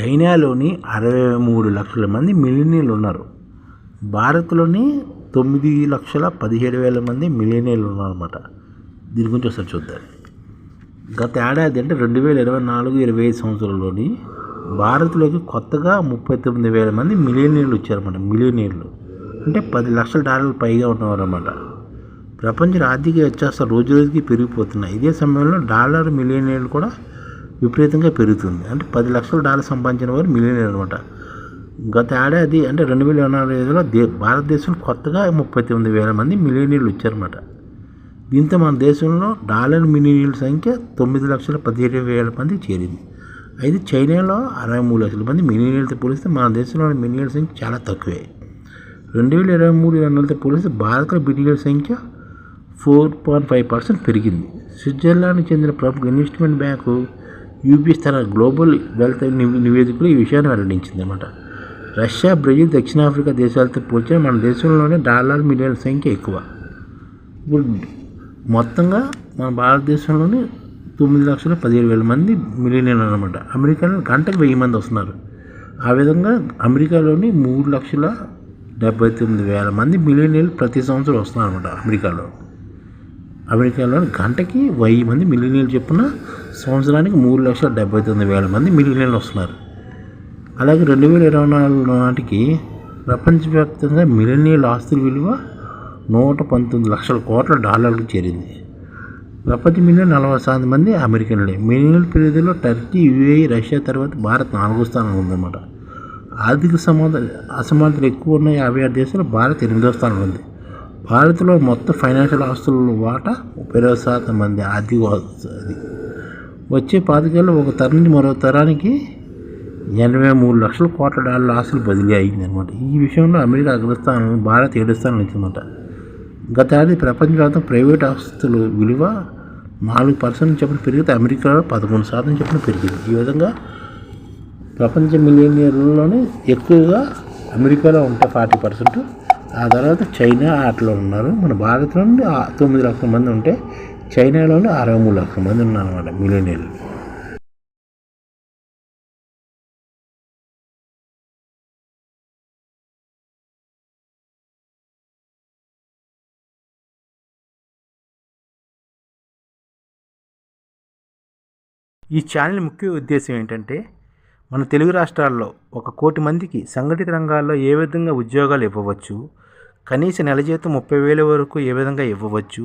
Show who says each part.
Speaker 1: చైనాలోని అరవై మూడు లక్షల మంది మిలియనీర్లు ఉన్నారు. భారత్లోని తొమ్మిది లక్షల పదిహేడు వేల మంది మిలియనీర్లు ఉన్నారన్నమాట. దీని గురించి ఒకసారి చూద్దాం. గత ఏడాది అంటే రెండు వేల ఇరవై నాలుగు ఇరవై ఐదు సంవత్సరంలోని భారత్లోకి కొత్తగా ముప్పై తొమ్మిది వేల మంది మిలియనీర్లు వచ్చారన్నమాట. మిలియనీర్లు అంటే పది లక్షల డాలర్లు పైగా ఉన్నవారన్నమాట. ప్రపంచ ఆర్థిక వ్యత్యాసాలు రోజు రోజుకి పెరిగిపోతున్నాయి. ఇదే సమయంలో డాలర్ మిలియనీర్లు కూడా విపరీతంగా పెరుగుతుంది. అంటే పది లక్షల డాలర్ సంపాదించిన వారు మిలియనీర్ అనమాట. గత ఏడాది అంటే రెండు వేల ఇరవై నాలుగు ఐదులో దే భారతదేశంలో కొత్తగా ముప్పై తొమ్మిది వేల మంది మిలియనీర్లు వచ్చారన్నమాట. దీంతో మన దేశంలో డాలర్ మిలియనీర్ల సంఖ్య తొమ్మిది లక్షల పదిహేడు వేల మంది చేరింది. అయితే చైనాలో అరవై మూడు లక్షల మంది మిలియనీర్లతో పోలిస్తే మన దేశంలోని మిలియనీర్ల సంఖ్య చాలా తక్కువే. రెండు వేల ఇరవై మూడు ఇరవై నాలుగుతో పోలిస్తే భారత్లో మిలియనీర్ల సంఖ్య ఫోర్ పాయింట్ ఫైవ్ పర్సెంట్ పెరిగింది. స్విట్జర్లాండ్కి చెందిన ప్రముఖ ఇన్వెస్ట్మెంట్ బ్యాంకు యూబీఎస్ తన గ్లోబల్ వెల్త్ నివే- నివేదికలో ఈ విషయాన్ని వెల్లడించింది అనమాట రష్యా బ్రెజిల్ దక్షిణాఫ్రికా దేశాలతో పోల్చిన మన దేశంలోనే డాలర్ మిలియన్ల సంఖ్య ఎక్కువ. ఇప్పుడు మొత్తంగా మన భారతదేశంలోనే తొమ్మిది లక్షల పదిహేడు వేల మంది మిలియనీర్లు అనమాట అమెరికాలో గంటకు వెయ్యి మంది వస్తున్నారు. ఆ విధంగా అమెరికాలోని మూడు లక్షల డెబ్బై తొమ్మిది వేల మంది మిలియనీర్లు ప్రతి సంవత్సరం వస్తున్నారు అనమాట అమెరికాలో. అమెరికాలో గంటకి వెయ్యి మంది మిలియనీర్లు చొప్పున సంవత్సరానికి మూడు లక్షల డెబ్బై తొమ్మిది వేల మంది మిలియన్లు వస్తున్నారు. అలాగే రెండు వేల ఇరవై నాలుగు నాటికి ప్రపంచవ్యాప్తంగా మిలినియల్ ఆస్తుల విలువ నూట పంతొమ్మిది లక్షల కోట్ల డాలర్లకు చేరింది. ప్రపంచ మిలియన్ నలభై శాతం మంది అమెరికన్లే. మిలియన్ పెరుగుదలలో టర్కీ యుఏఈ రష్యా తర్వాత భారత్ నాలుగో స్థానంలో ఉందన్నమాట. ఆర్థిక సమాధ అసమానతలు ఎక్కువ ఉన్న యాభై ఆరు దేశాలు భారత్ ఎనిమిదో స్థానంలో ఉంది. భారత్లో మొత్తం ఫైనాన్షియల్ ఆస్తుల వాటా ముప్పై ఇరవై శాతం మంది ఆర్థిక అది వచ్చే పాతికేళ్ళు ఒక తరం నుంచి మరో తరానికి ఎనభై మూడు లక్షల కోట్ల డాలర్ల ఆస్తులు బదిలీ అయిందనమాట ఈ విషయంలో అమెరికా అగ్రస్థానం భారత్ ఏడు స్థానం వచ్చిందన్నమాట గత ప్రపంచవ్యాప్తం ప్రైవేట్ ఆస్తుల విలువ నాలుగు పర్సెంట్ చెప్పిన పెరిగితే అమెరికాలో పదకొండు శాతం చెప్పిన పెరిగింది. ఈ విధంగా ప్రపంచ మిలియనీర్లలోనే ఎక్కువగా అమెరికాలో ఉంటాయి ఫార్టీ పర్సెంట్ ఆ తర్వాత చైనా అట్లా ఉన్నారు. మన భారత్లో నుండి తొమ్మిది లక్షల మంది ఉంటే చైనాలోనే అరవై మూడు లక్షల మంది ఉన్నారన్నమాట అనమాట ఈ ఛానల్ ముఖ్య ఉద్దేశం ఏంటంటే మన తెలుగు రాష్ట్రాల్లో ఒక కోటి మందికి సంఘటిత రంగాల్లో ఏ విధంగా ఉద్యోగాలు ఇవ్వవచ్చు కనీస నెల జీతం ముప్పై వేల వరకు ఏ విధంగా ఇవ్వవచ్చు